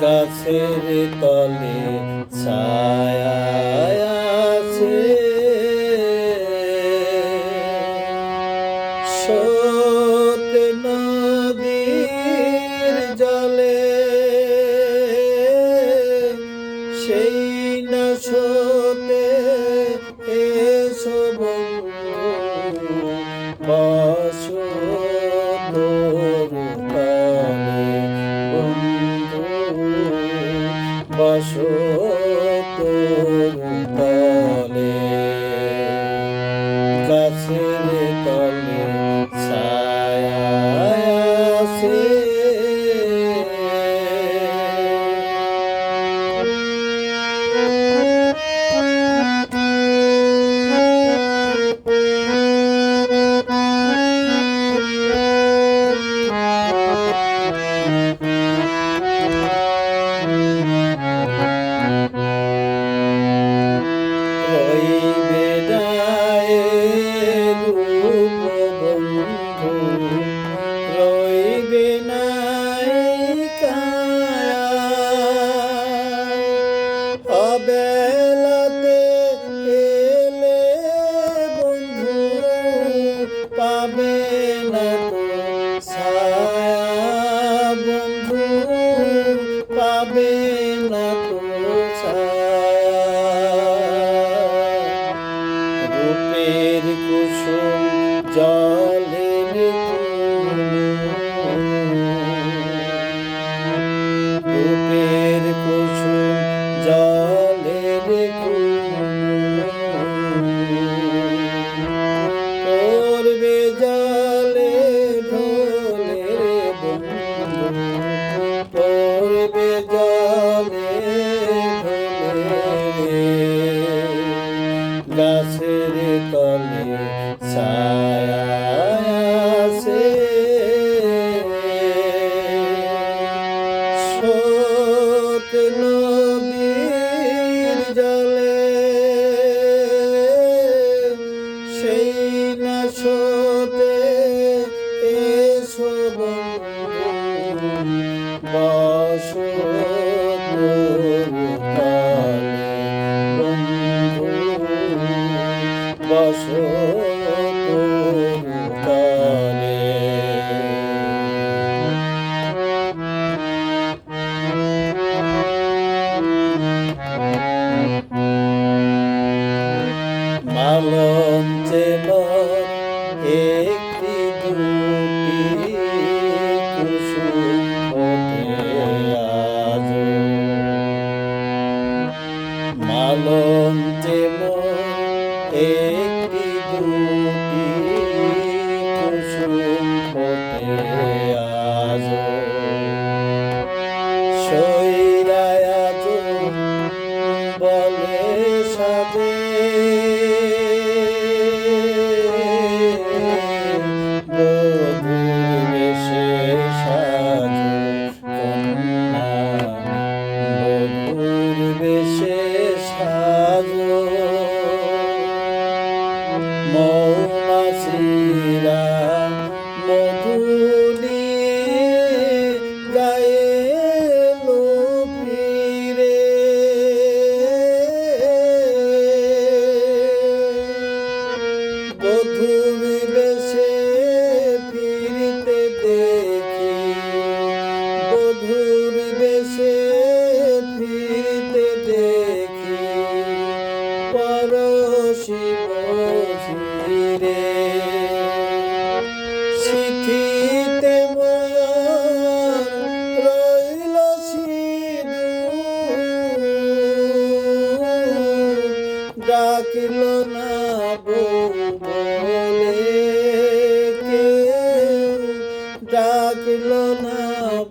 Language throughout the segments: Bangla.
গাছের তলে ছায়া আছে। সেই না সতে এসব বস রূপের কুসুম জলের গাছের তলে ছায়া আছে। সত বস কালে মালম চেমন একটি দুটি কুসুম মালম যেমন একটি মৌমাছিরা মধুলি গায়ে ফিরে। বধুর বেশে ফিরতে দেখি। বধুর বেশে ফিরতে দেখি। পরশি থাকল না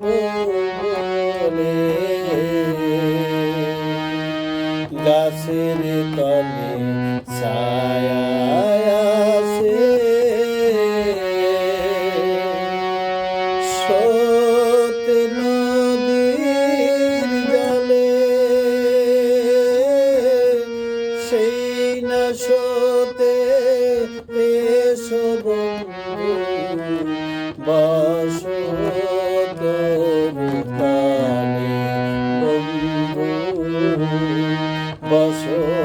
বলে গাছের তলে সা posso